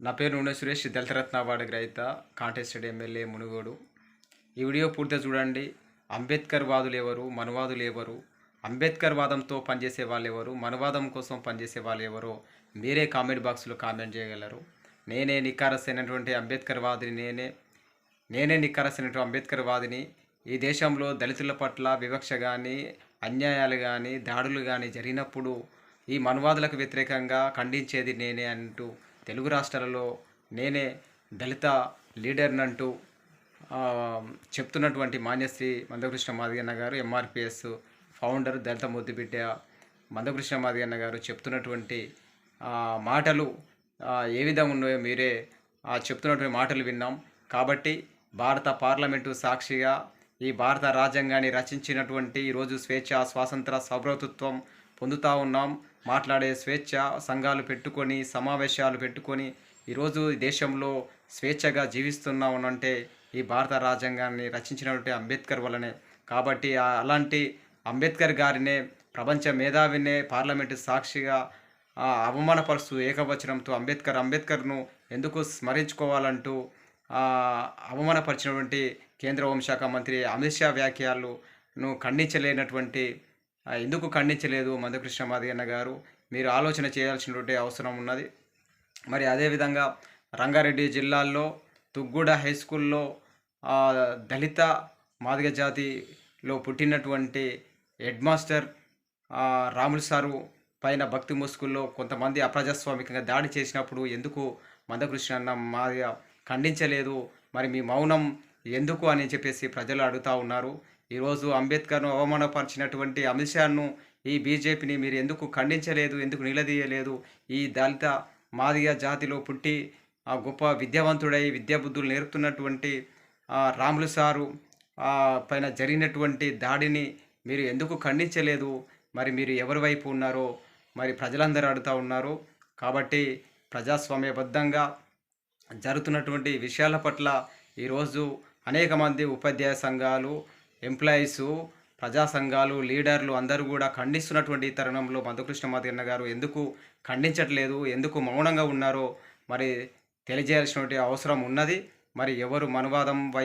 నా పేరు నూనె సురేష్ దళితరత్న అవార్డు గ్రహీత కాంటెస్టెడ్ ఎమ్మెల్యే మునుగోడు. ఈ వీడియో పూర్తిగా చూడండి. అంబేద్కర్ వాదులు ఎవరు? మనువాదులు ఎవరు? అంబేద్కర్ వాదంతో పనిచేసే వాళ్ళు ఎవరు? మనువాదం కోసం పనిచేసే వాళ్ళు ఎవరో? మీరే కామెంట్ బాక్స్లో కామెంట్ చేయగలరు. నేనే నికారసైనటువంటి అంబేద్కర్ వాదిని నేనే నేనే నిక్కరసినటువంటి అంబేద్కర్ వాదిని. ఈ దేశంలో దళితుల పట్ల వివక్ష కానీ అన్యాయాలు కానీ దాడులు కానీ జరిగినప్పుడు ఈ మనువాదులకు వ్యతిరేకంగా ఖండించేది నేనే అంటూ తెలుగు రాష్ట్రాలలో నేనే దళిత లీడర్నంటూ చెప్తున్నటువంటి మాన్యశ్రీ మందకృష్ణ మాదిగన్న గారు ఎంఆర్పిఎస్ ఫౌండర్ దళిత ముద్దుబిడ్డ మందకృష్ణ మాదిగన్న గారు చెప్తున్నటువంటి మాటలు ఏ విధంగా ఉన్నాయో మీరే చెప్తున్నటువంటి మాటలు విన్నాం. కాబట్టి భారత పార్లమెంటు సాక్షిగా ఈ భారత రాజ్యాంగాన్ని రచించినటువంటి ఈరోజు స్వేచ్ఛ స్వాతంత్ర సౌభ్రతత్వం పొందుతూ ఉన్నాం. మాట్లాడే స్వేచ్ఛ సంఘాలు పెట్టుకొని సమావేశాలు పెట్టుకొని ఈరోజు ఈ దేశంలో స్వేచ్ఛగా జీవిస్తున్నాం అంటే ఈ భారత రాజ్యాంగాన్ని రచించినటువంటి అంబేద్కర్ వల్లనే. కాబట్టి అలాంటి అంబేద్కర్ గారినే ప్రపంచ మేధావినే పార్లమెంటు సాక్షిగా అవమానపరుస్తూ ఏకవచనంతో అంబేద్కర్ అంబేద్కర్ను ఎందుకు స్మరించుకోవాలంటూ అవమానపరిచినటువంటి కేంద్ర హోంశాఖ మంత్రి అమిత్ షా వ్యాఖ్యలను ఖండించలేనటువంటి ఎందుకు ఖండించలేదు మధుకృష్ణ మాదిగన్న గారు? మీరు ఆలోచన చేయాల్సినటువంటి అవసరం ఉన్నది. మరి అదేవిధంగా రంగారెడ్డి జిల్లాల్లో తుగ్గూడ హై స్కూల్లో దళిత మాదిగ జాతిలో పుట్టినటువంటి హెడ్ మాస్టర్ రాములు సారు పైన భక్తి ముసుగుల్లో కొంతమంది అప్రజాస్వామికంగా దాడి చేసినప్పుడు ఎందుకు మందకృష్ణ అన్న మాదిగ ఖండించలేదు? మరి మీ మౌనం ఎందుకు అని చెప్పేసి ప్రజలు అడుగుతూ ఉన్నారు. ఈరోజు అంబేద్కర్ను అవమానపరిచినటువంటి అమిత్ షాను ఈ బీజేపీని మీరు ఎందుకు ఖండించలేదు ఎందుకు నిలదీయలేదు? ఈ దళిత మాదిగ జాతిలో పుట్టి ఆ గొప్ప విద్యావంతుడై విద్యాబుద్ధులు నేర్పుతున్నటువంటి రాములు సారు పైన జరిగినటువంటి దాడిని మీరు ఎందుకు ఖండించలేదు? మరి మీరు ఎవరి వైపు ఉన్నారో మరి ప్రజలందరూ అడుగుతూ ఉన్నారు. కాబట్టి ప్రజాస్వామ్యబద్ధంగా జరుగుతున్నటువంటి విషయాల పట్ల ఈరోజు అనేక మంది ఉపాధ్యాయ సంఘాలు ఎంప్లాయీసు ప్రజా సంఘాలు లీడర్లు అందరూ కూడా ఖండిస్తున్నటువంటి తరుణంలో మధుకృష్ణ మాదిగన్న గారు ఎందుకు ఖండించట్లేదు ఎందుకు మౌనంగా ఉన్నారో మరి తెలియజేయాల్సినటువంటి అవసరం ఉన్నది. మరి ఎవరు మనువాదం వైపు